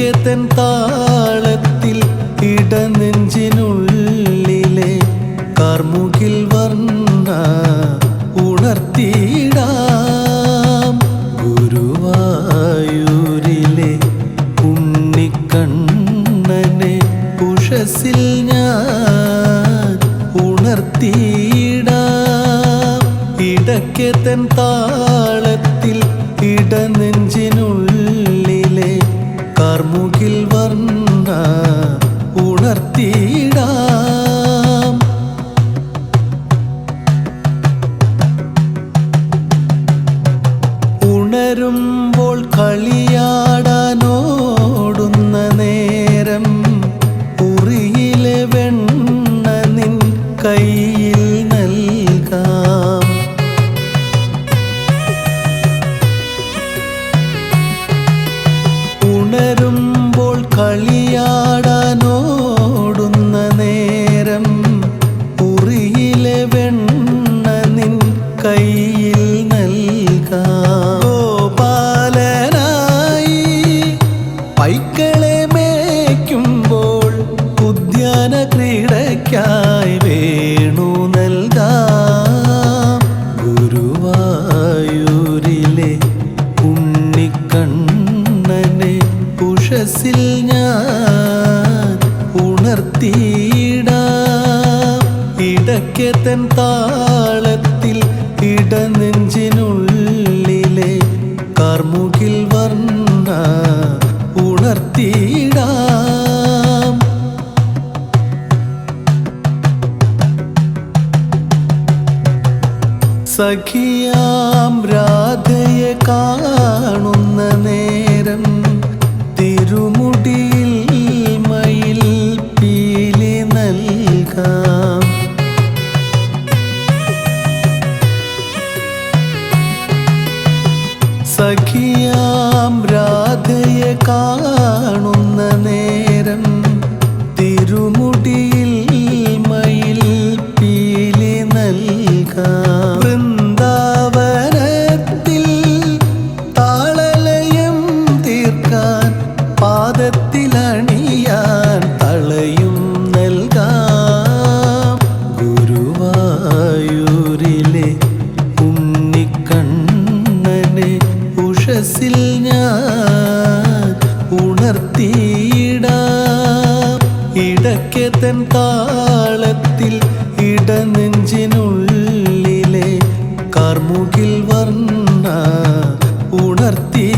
ഇടയ്ക്ക് തൻ താളത്തിൽ ഇടനെഞ്ചിനുള്ളിലെ കാർമുകിൽ വർണ ഉണർത്തിയിടാം. ഗുരുവായൂരിലെ ഉണ്ണിക്കണ്ണനെ ഉഷസിൽ ഞാൻ ഉണർത്തിയിടാം. ഇടയ്ക്ക് തൻ താളത്തിൽ ഇടനെഞ്ചിനുള്ളിലെ കാർമുകിൽ വർണ ഉണർത്തിയിടാം. ഉണരുമ്പോൾ കളിയാടാനോടുന്ന ഉണ്ണിക്കണ്ണനെ ഉഷസിൽ ഞാൻ ഉണർത്തിയിട. ഇടയ്ക്ക് തൻ താളത്തിൽ ഇടനെഞ്ചിനുള്ളിലെ കാർമുകിൽ വർണ ഉണർത്തിയിടാം. സഖിയാം രാധയെ കാണുന്ന നേരം തിരുമുടിയിൽ മയിൽ പീലി നൽകാം. സഖിയാം രാധയെ കാണുന്ന ഗുരുവായൂരിലെ ഉണ്ണിക്കണ്ണനെ ഉഷസിൽ ഞാൻ ഉണർത്തിയിടാം. ഇടയ്ക്ക് തൻ താളത്തിൽ ഇടനെഞ്ചിനുള്ളിലെ കാർമുകിൽ വർണ ഉണർത്തിയിടാം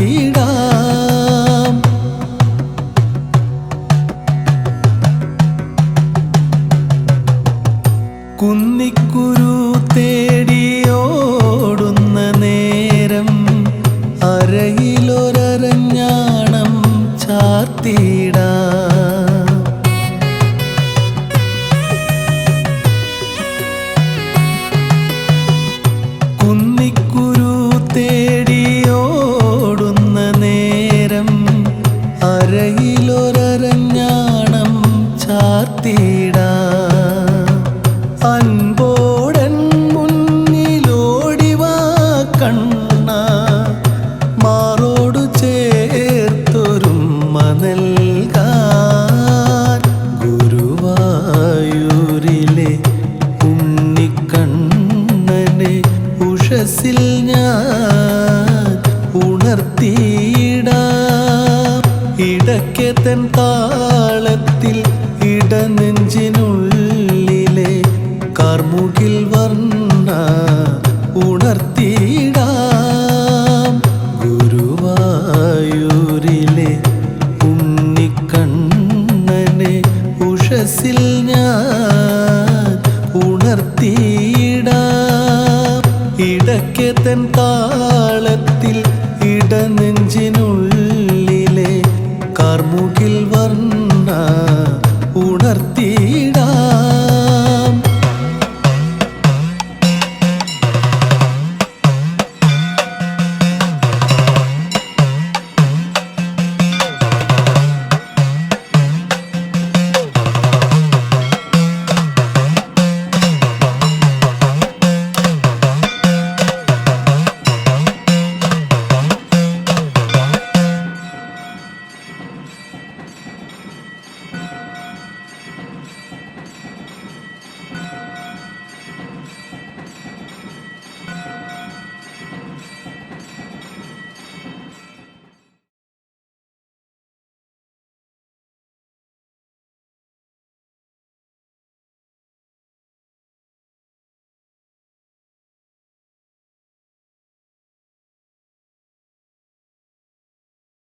ഉണർത്തിയിടാം